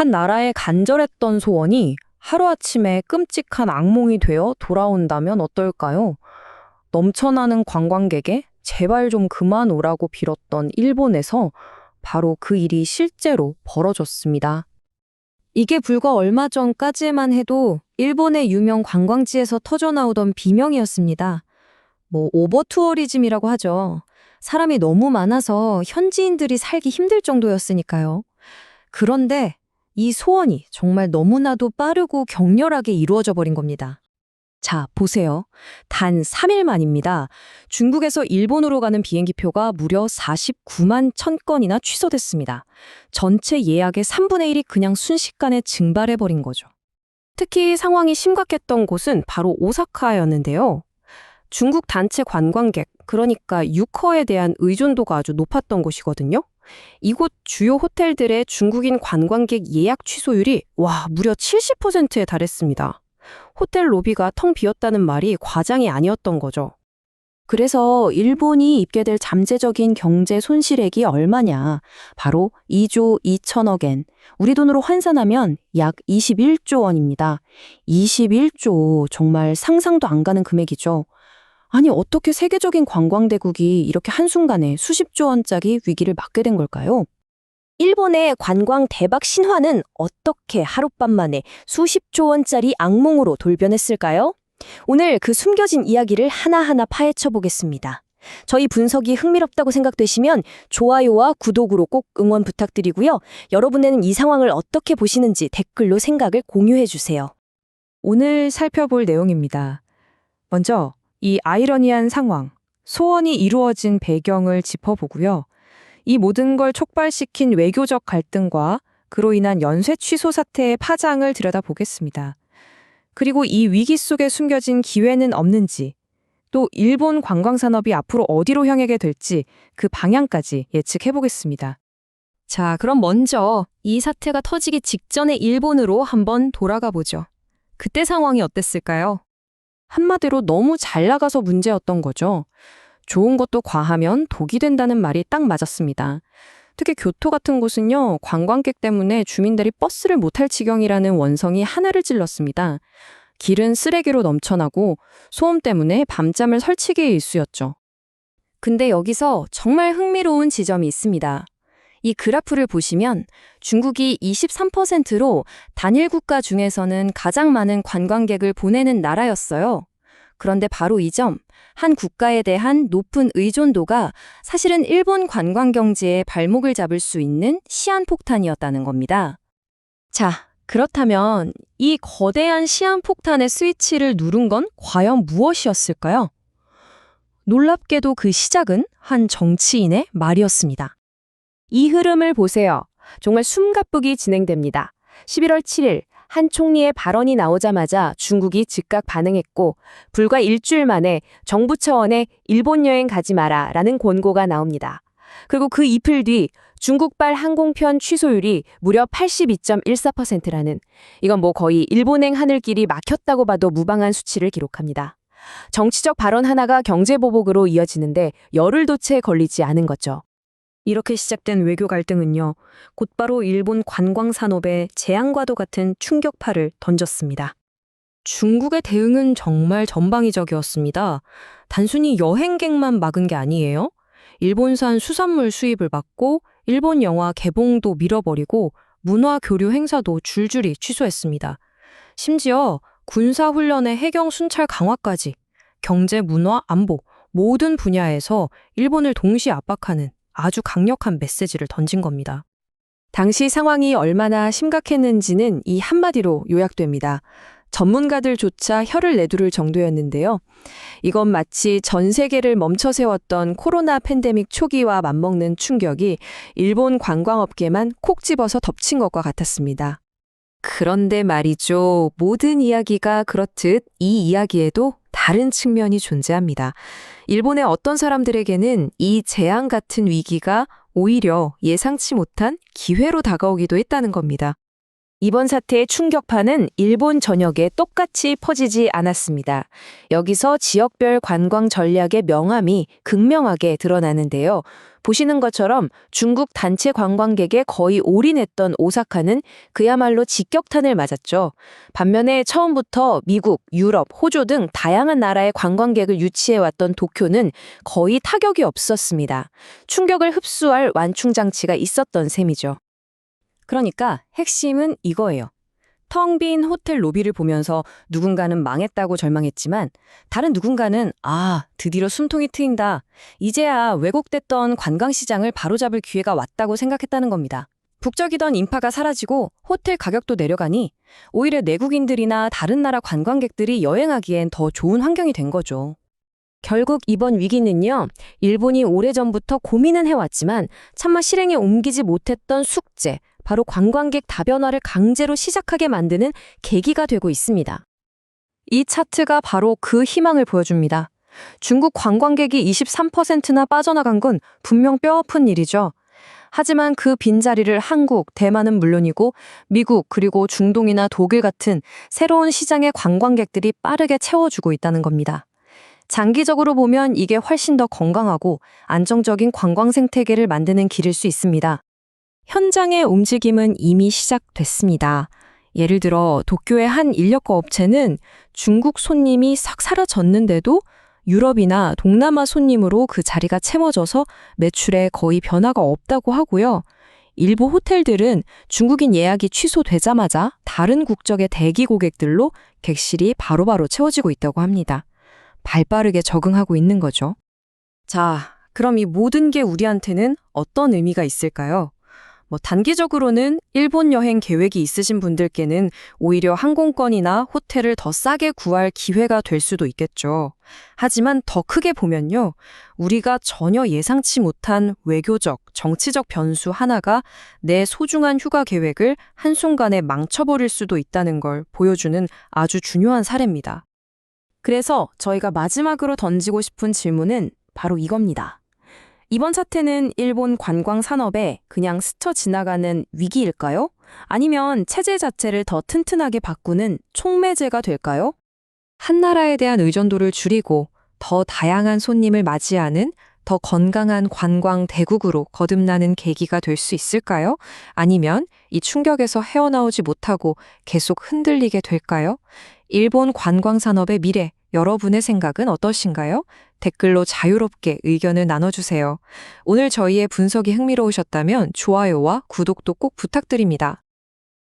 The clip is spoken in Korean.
한 나라의 간절했던 소원이 하루아침에 끔찍한 악몽이 되어 돌아온다면 어떨까요? 넘쳐나는 관광객에 제발 좀 그만 오라고 빌었던 일본에서 바로 그 일이 실제로 벌어졌습니다. 이게 불과 얼마 전까지만 해도 일본의 유명 관광지에서 터져나오던 비명이었습니다. 뭐 오버 투어리즘이라고 하죠. 사람이 너무 많아서 현지인들이 살기 힘들 정도였으니까요. 그런데 이 소원이 정말 너무나도 빠르고 격렬하게 이루어져 버린 겁니다. 자, 보세요. 단 3일 만입니다. 중국에서 일본으로 가는 비행기표가 무려 49만 1000건이나 취소됐습니다. 전체 예약의 3분의 1이 그냥 순식간에 증발해버린 거죠. 특히 상황이 심각했던 곳은 바로 오사카였는데요. 중국 단체 관광객, 그러니까 유커에 대한 의존도가 아주 높았던 곳이거든요. 이곳 주요 호텔들의 중국인 관광객 예약 취소율이 와, 무려 70%에 달했습니다. 호텔 로비가 텅 비었다는 말이 과장이 아니었던 거죠. 그래서 일본이 입게 될 잠재적인 경제 손실액이 얼마냐? 바로 2조 2천억 엔. 우리 돈으로 환산하면 약 21조 원입니다. 21조 정말 상상도 안 가는 금액이죠. 아니 어떻게 세계적인 관광대국이 이렇게 한순간에 수십조 원짜리 위기를 맞게 된 걸까요? 일본의 관광 대박 신화는 어떻게 하룻밤 만에 수십조 원짜리 악몽으로 돌변했을까요? 오늘 그 숨겨진 이야기를 하나하나 파헤쳐 보겠습니다. 저희 분석이 흥미롭다고 생각되시면 좋아요와 구독으로 꼭 응원 부탁드리고요. 여러분은 이 상황을 어떻게 보시는지 댓글로 생각을 공유해 주세요. 오늘 살펴볼 내용입니다. 먼저 이 아이러니한 상황, 소원이 이루어진 배경을 짚어보고요. 이 모든 걸 촉발시킨 외교적 갈등과 그로 인한 연쇄 취소 사태의 파장을 들여다보겠습니다. 그리고 이 위기 속에 숨겨진 기회는 없는지, 또 일본 관광산업이 앞으로 어디로 향하게 될지 그 방향까지 예측해보겠습니다. 자, 그럼 먼저 이 사태가 터지기 직전의 일본으로 한번 돌아가 보죠. 그때 상황이 어땠을까요? 한마디로 너무 잘 나가서 문제였던 거죠. 좋은 것도 과하면 독이 된다는 말이 딱 맞았습니다. 특히 교토 같은 곳은요, 관광객 때문에 주민들이 버스를 못 탈 지경이라는 원성이 하늘을 찔렀습니다. 길은 쓰레기로 넘쳐나고 소음 때문에 밤잠을 설치기에 일쑤였죠. 근데 여기서 정말 흥미로운 지점이 있습니다. 이 그래프를 보시면 중국이 23%로 단일 국가 중에서는 가장 많은 관광객을 보내는 나라였어요. 그런데 바로 이 점, 한 국가에 대한 높은 의존도가 사실은 일본 관광 경제의 발목을 잡을 수 있는 시한폭탄이었다는 겁니다. 자, 그렇다면 이 거대한 시한폭탄의 스위치를 누른 건 과연 무엇이었을까요? 놀랍게도 그 시작은 한 정치인의 말이었습니다. 이 흐름을 보세요. 정말 숨가쁘기 진행됩니다. 11월 7일 한 총리의 발언이 나오자마자 중국이 즉각 반응했고 불과 일주일 만에 정부 차원의 일본 여행 가지 마라 라는 권고가 나옵니다. 그리고 그 이틀 뒤 중국발 항공편 취소율이 무려 82.14%라는 이건 뭐 거의 일본행 하늘길이 막혔다고 봐도 무방한 수치를 기록합니다. 정치적 발언 하나가 경제보복으로 이어지는데 열흘 도체 걸리지 않은 거죠. 이렇게 시작된 외교 갈등은요, 곧바로 일본 관광 산업에 재앙과도 같은 충격파를 던졌습니다. 중국의 대응은 정말 전방위적이었습니다. 단순히 여행객만 막은 게 아니에요. 일본산 수산물 수입을 막고 일본 영화 개봉도 밀어버리고 문화 교류 행사도 줄줄이 취소했습니다. 심지어 군사 훈련의 해경 순찰 강화까지 경제, 문화, 안보 모든 분야에서 일본을 동시 압박하는 아주 강력한 메시지를 던진 겁니다. 당시 상황이 얼마나 심각했는지는 이 한마디로 요약됩니다. 전문가들조차 혀를 내두를 정도였는데요. 이건 마치 전 세계를 멈춰 세웠던 코로나 팬데믹 초기와 맞먹는 충격이 일본 관광업계만 콕 집어서 덮친 것과 같았습니다. 그런데 말이죠. 모든 이야기가 그렇듯 이 이야기에도 다른 측면이 존재합니다. 일본의 어떤 사람들에게는 이 재앙 같은 위기가 오히려 예상치 못한 기회로 다가오기도 했다는 겁니다. 이번 사태의 충격파는 일본 전역에 똑같이 퍼지지 않았습니다. 여기서 지역별 관광 전략의 명암이 극명하게 드러나는데요. 보시는 것처럼 중국 단체 관광객에 거의 올인했던 오사카는 그야말로 직격탄을 맞았죠. 반면에 처음부터 미국, 유럽, 호주 등 다양한 나라의 관광객을 유치해왔던 도쿄는 거의 타격이 없었습니다. 충격을 흡수할 완충 장치가 있었던 셈이죠. 그러니까 핵심은 이거예요. 텅 빈 호텔 로비를 보면서 누군가는 망했다고 절망했지만 다른 누군가는 아, 드디어 숨통이 트인다. 이제야 왜곡됐던 관광시장을 바로잡을 기회가 왔다고 생각했다는 겁니다. 북적이던 인파가 사라지고 호텔 가격도 내려가니 오히려 내국인들이나 다른 나라 관광객들이 여행하기엔 더 좋은 환경이 된 거죠. 결국 이번 위기는요, 일본이 오래전부터 고민은 해왔지만 차마 실행에 옮기지 못했던 숙제, 바로 관광객 다변화를 강제로 시작하게 만드는 계기가 되고 있습니다. 이 차트가 바로 그 희망을 보여줍니다. 중국 관광객이 23%나 빠져나간 건 분명 뼈아픈 일이죠. 하지만 그 빈자리를 한국, 대만은 물론이고 미국 그리고 중동이나 독일 같은 새로운 시장의 관광객들이 빠르게 채워주고 있다는 겁니다. 장기적으로 보면 이게 훨씬 더 건강하고 안정적인 관광 생태계를 만드는 길일 수 있습니다. 현장의 움직임은 이미 시작됐습니다. 예를 들어 도쿄의 한 인력거 업체는 중국 손님이 싹 사라졌는데도 유럽이나 동남아 손님으로 그 자리가 채워져서 매출에 거의 변화가 없다고 하고요. 일부 호텔들은 중국인 예약이 취소되자마자 다른 국적의 대기 고객들로 객실이 바로바로 채워지고 있다고 합니다. 발 빠르게 적응하고 있는 거죠. 자, 그럼 이 모든 게 우리한테는 어떤 의미가 있을까요? 뭐 단기적으로는 일본 여행 계획이 있으신 분들께는 오히려 항공권이나 호텔을 더 싸게 구할 기회가 될 수도 있겠죠. 하지만 더 크게 보면요. 우리가 전혀 예상치 못한 외교적, 정치적 변수 하나가 내 소중한 휴가 계획을 한순간에 망쳐버릴 수도 있다는 걸 보여주는 아주 중요한 사례입니다. 그래서 저희가 마지막으로 던지고 싶은 질문은 바로 이겁니다. 이번 사태는 일본 관광 산업에 그냥 스쳐 지나가는 위기일까요? 아니면 체제 자체를 더 튼튼하게 바꾸는 촉매제가 될까요? 한 나라에 대한 의존도를 줄이고 더 다양한 손님을 맞이하는 더 건강한 관광 대국으로 거듭나는 계기가 될 수 있을까요? 아니면 이 충격에서 헤어나오지 못하고 계속 흔들리게 될까요? 일본 관광 산업의 미래, 여러분의 생각은 어떠신가요? 댓글로 자유롭게 의견을 나눠주세요. 오늘 저희의 분석이 흥미로우셨다면 좋아요와 구독도 꼭 부탁드립니다.